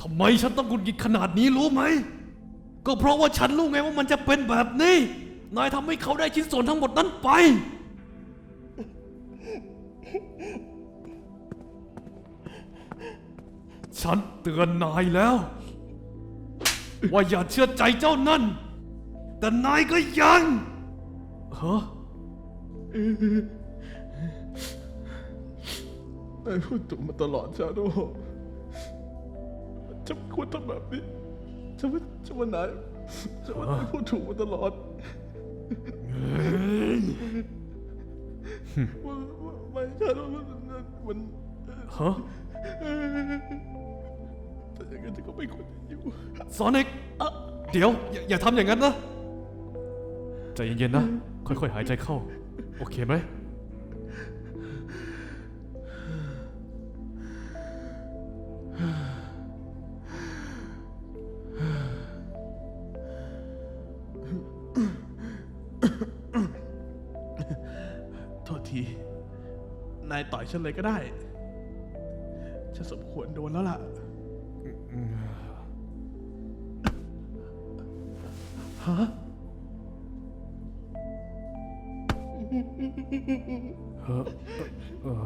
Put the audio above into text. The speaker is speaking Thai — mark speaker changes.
Speaker 1: ทำไมฉันต้องหงุดหงิดขนาดนี้รู้ไหม ก็เพราะว่าฉันรู้ไงว่ามันจะเป็นแบบนี้ นายทำให้เขาได้ชิ้นส่วนทั้งหมดนั้นไป ฉันเตือนนายแล้ว ว่าอย่าเชื่อใจเจ้านั่น แต่นายก็ยังฮะ
Speaker 2: นายพูดถูกมาตลอดชาโด ฉันไม่ควรทำแบบนี้ฉันว่าฉันว่านายฉันว่านายพูดถูกมาตลอดมันไม่ชาโดมันมัน
Speaker 1: ฮะ
Speaker 2: แต่ยังไงฉันก็ไม่ควรจะอยู่
Speaker 1: ซอนิกเดี๋ยวอย่าอย่าทำอย่างนั้นนะ ใจเย็นๆนะ ค่อยๆหายใจเข้า โอเคไหม
Speaker 2: โทษที นายต่อยฉันเลยก็ได้ ฉันสมควรโดนแล้วล่ะ ฮะ
Speaker 1: เออ